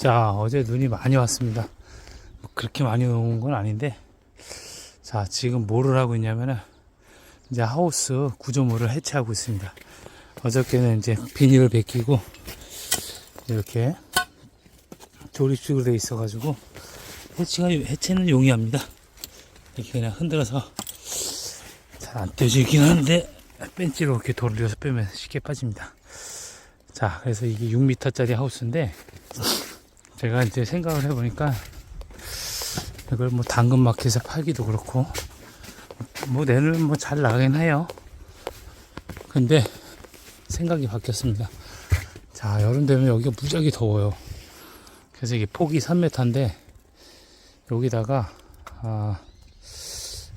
자, 어제 눈이 많이 왔습니다. 뭐 그렇게 많이 온 건 아닌데, 자, 지금 뭐를 하고 있냐면은, 이제 하우스 구조물을 해체하고 있습니다. 어저께는 이제 비닐을 벗기고, 이렇게 조립식으로 되어 있어 가지고, 해체가, 해체는 용이합니다. 이렇게 그냥 흔들어서 잘 안 떼지긴 하는데, 벤치로 이렇게 돌려서 빼면 쉽게 빠집니다. 자, 그래서 이게 6m짜리 하우스인데, 제가 이제 생각을 해보니까 이걸 뭐 당근마켓에서 팔기도 그렇고 뭐 내는 뭐 잘 나가긴 해요. 근데 생각이 바뀌었습니다. 자 여름 되면 여기가 무지하게 더워요. 그래서 이게 폭이 3m인데 여기다가 아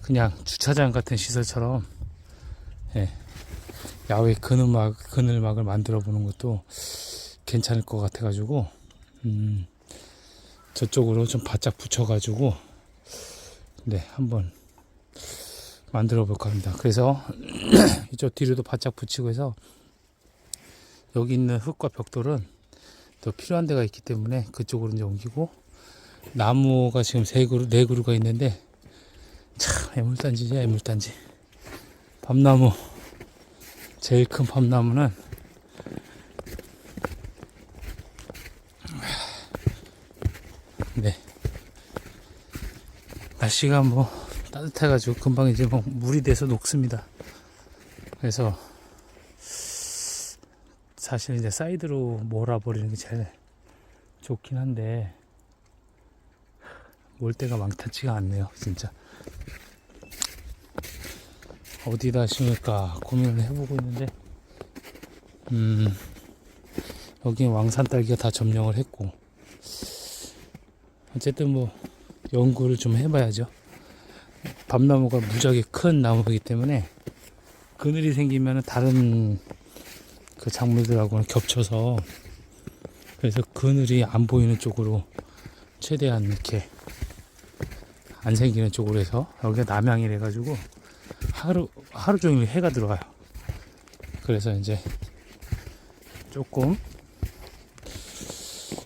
그냥 주차장 같은 시설처럼 예, 야외 그늘막 그늘막을 만들어 보는 것도 괜찮을 것 같아 가지고 음, 저쪽으로 좀 바짝 붙여가지고 네 한번 만들어 볼까 합니다. 그래서 이쪽 뒤로도 바짝 붙이고 해서 여기 있는 흙과 벽돌은 더 필요한 데가 있기 때문에 그쪽으로 이제 옮기고 나무가 지금 세 그루 네 그루가 있는데 참 애물단지죠 애물단지 밤나무 제일 큰 밤나무는 날씨가 뭐 따뜻해가지고 금방 이제 뭐 물이 돼서 녹습니다. 그래서 사실 이제 사이드로 몰아버리는 게 제일 좋긴 한데 몰 데가 많다지가 않네요, 진짜. 어디다 심을까 고민을 해보고 있는데, 음, 여기 왕산 딸기가 다 점령을 했고, 어쨌든 뭐 연구를 좀 해봐야죠. 밤나무가 무지하게 큰 나무이기 때문에 그늘이 생기면 다른 그 작물들하고는 겹쳐서 그래서 그늘이 안 보이는 쪽으로 최대한 이렇게 안 생기는 쪽으로 해서 여기가 남향이래 가지고 하루 하루 종일 해가 들어가요. 그래서 이제 조금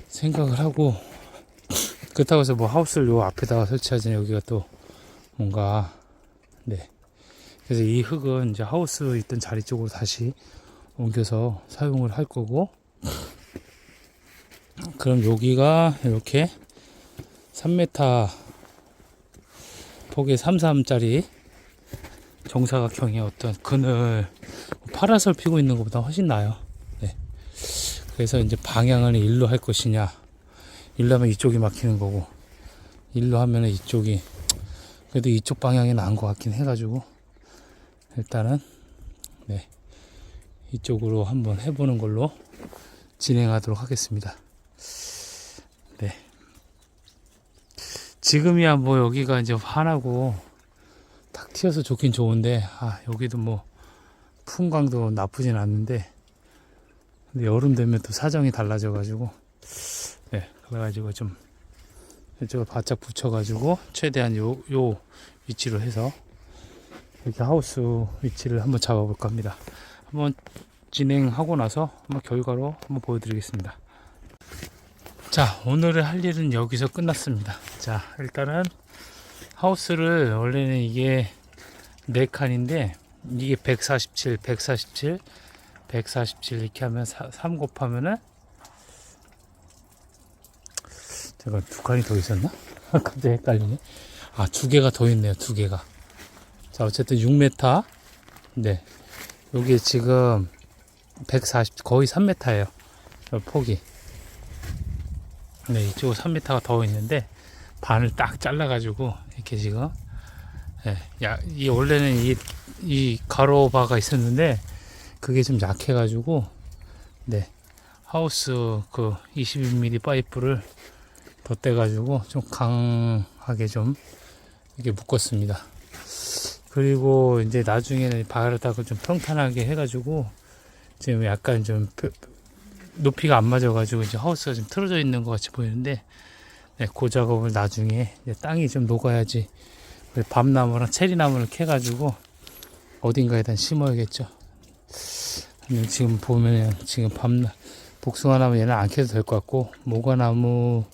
생각을 하고 그렇다고 해서 뭐 하우스를 요 앞에다가 설치하지 여기가 또 뭔가 네. 그래서 이 흙은 이제 하우스 있던 자리 쪽으로 다시 옮겨서 사용을 할 거고 그럼 여기가 이렇게 3m 폭에 33짜리 정사각형의 어떤 그늘 파라솔 피고 있는 것보다 훨씬 나아요. 네. 그래서 이제 방향을 일로 할 것이냐 일로 하면 이쪽이 막히는 거고 일로 하면은 이쪽이 그래도 이쪽 방향이 나은 것 같긴 해가지고 일단은 네 이쪽으로 한번 해보는 걸로 진행하도록 하겠습니다. 네 지금이야 뭐 여기가 이제 환하고 탁 튀어서 좋긴 좋은데 아 여기도 뭐 풍광도 나쁘진 않는데 근데 여름 되면 또 사정이 달라져 가지고 네, 그래가지고 좀 이쪽을 바짝 붙여가지고 최대한 요, 요 위치로 해서 이렇게 하우스 위치를 한번 잡아볼까 합니다. 한번 진행하고 나서 한번 결과로 한번 보여드리겠습니다. 자, 오늘의 할 일은 여기서 끝났습니다. 자, 일단은 하우스를 원래는 이게 4칸인데 이게 147, 147, 147 이렇게 하면 3 곱하면은 제가 두 칸이 더 있었나? 갑자기 헷갈리네. 아, 두 개가 더 있네요. 두 개가. 자, 어쨌든 6m. 네. 여기 지금 140, 거의 3m예요. 폭이. 네, 이쪽 3m가 더 있는데, 반을 딱 잘라가지고, 이렇게 지금. 네, 야, 이 원래는 이, 이 가로바가 있었는데, 그게 좀 약해가지고, 네. 하우스 그 21mm 파이프를 덧대가지고 좀 강하게 좀 이렇게 묶었습니다. 그리고 이제 나중에는 바닥을 좀 평탄하게 해가지고 지금 약간 좀 표- 높이가 안 맞아가지고 이제 하우스가 좀 틀어져 있는 것 같이 보이는데 네, 그 작업을 나중에 땅이 좀 녹아야지 밤나무랑 체리나무를 캐가지고 어딘가에다 심어야겠죠. 지금 보면은 지금 밤 복숭아 나무 얘는 안 캐도 될 것 같고 모과 나무는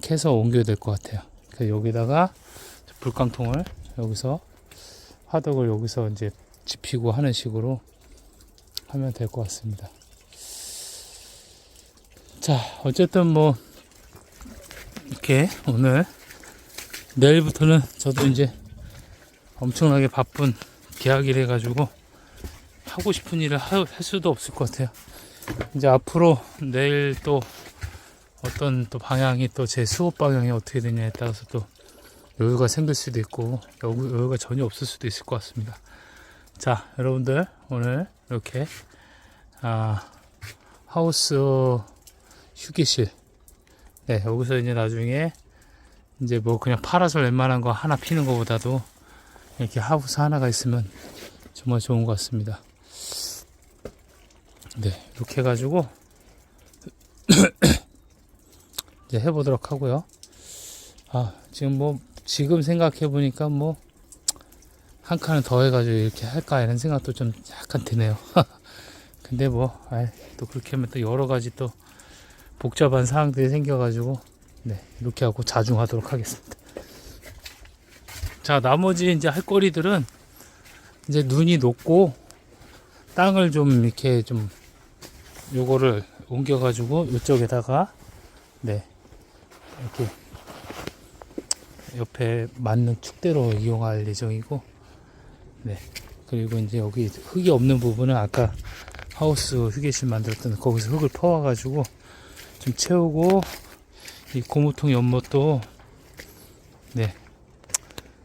캐서 옮겨야 될 것 같아요. 그래서 여기다가 불깡통을 여기서 화덕을 여기서 이제 집히고 하는 식으로 하면 될 것 같습니다. 자, 어쨌든 뭐 이렇게 오늘 내일부터는 저도 이제 엄청나게 바쁜 계약일 해가지고 하고 싶은 일을 하- 할 수도 없을 것 같아요. 이제 앞으로 내일 또 어떤 또 방향이 또 제 수업 방향이 어떻게 되냐에 따라서 또 여유가 생길 수도 있고 여유- 여유가 전혀 없을 수도 있을 것 같습니다. 자, 여러분들 오늘 이렇게 아, 하우스 휴게실 네, 여기서 이제 나중에 이제 뭐 그냥 파라솔 웬만한 거 하나 피는 것보다도 이렇게 하우스 하나가 있으면 정말 좋은 것 같습니다. 네, 이렇게 해가지고 이제 해보도록 하고요. 아, 지금 뭐 지금 생각해 보니까 뭐 한 칸을 더 해가지고 이렇게 할까 이런 생각도 좀 약간 드네요. 근데 뭐, 아이, 또 그렇게 하면 또 여러 가지 또 복잡한 사항들이 생겨가지고 네, 이렇게 하고 자중하도록 하겠습니다. 자, 나머지 이제 할 거리들은 이제 눈이 녹고 땅을 좀 이렇게 좀 요거를 옮겨가지고 이쪽에다가 네 이렇게 옆에 맞는 축대로 이용할 예정이고 네. 그리고 이제 여기 흙이 없는 부분은 아까 하우스 휴게실 만들었던 거기서 흙을 퍼와 가지고 좀 채우고 이 고무통 연못도 네.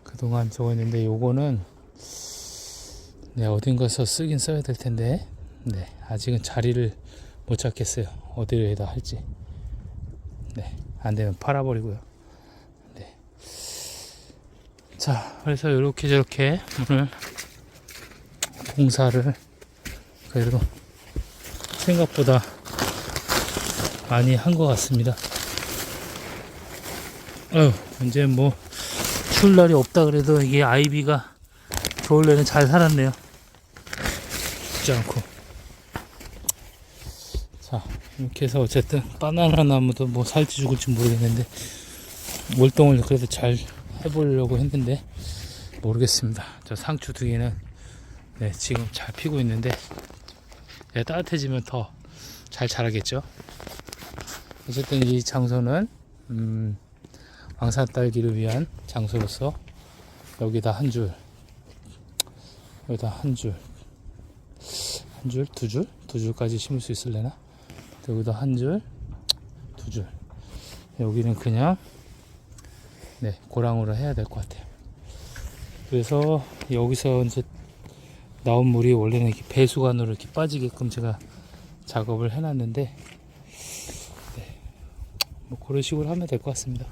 그동안 저거 했는데 요거는 네 어딘가서 쓰긴 써야 될 텐데 네. 아직은 자리를 못 찾겠어요. 어디에다 할지. 네 안 되면 팔아버리고요 네 자 그래서 이렇게 저렇게 오늘 공사를 그래도 생각보다 많이 한 것 같습니다. 어, 이제 뭐 추울 날이 없다 그래도 이게 아이비가 겨울에는 잘 살았네요. 죽지 않고. 자, 이렇게 해서 어쨌든 바나나 나무도 뭐 살지 죽을지 모르겠는데 월동을 그래도 잘 해보려고 했는데 모르겠습니다. 저 상추 두 개는 네, 지금 잘 피고 있는데 네, 따뜻해지면 더 잘 자라겠죠. 어쨌든 이 장소는 음, 왕산 딸기를 위한 장소로서 여기다 한 줄, 여기다 한 줄, 한 줄, 두 줄, 두 줄까지 심을 수 있을래나? 여기다 한 줄, 두 줄. 여기는 그냥 네 고랑으로 해야 될 것 같아요. 그래서 여기서 이제 나온 물이 원래는 이렇게 배수관으로 이렇게 빠지게끔 제가 작업을 해놨는데 네, 뭐 그런 식으로 하면 될 것 같습니다.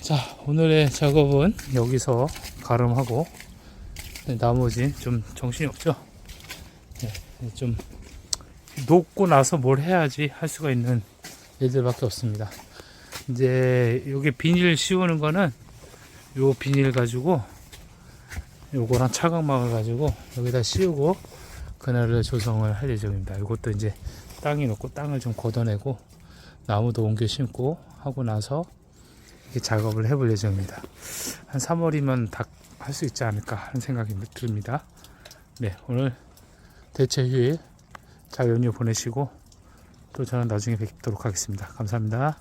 자 오늘의 작업은 여기서 가름하고 네, 나머지 좀 정신이 없죠. 네, 네, 좀 녹고 나서 뭘 해야지 할 수가 있는 일들밖에 없습니다. 이제 여기 비닐 씌우는 거는 요 비닐 가지고 요거랑 차광막을 가지고 여기다 씌우고 그날을 조성을 할 예정입니다. 이것도 이제 땅이 놓고 땅을 좀 걷어내고 나무도 옮겨 심고 하고 나서 이렇게 작업을 해볼 예정입니다. 한 3월이면 다 할 수 있지 않을까 하는 생각이 듭니다. 네, 오늘 대체 휴일 잘 연휴 보내시고 또 저는 나중에 뵙도록 하겠습니다. 감사합니다.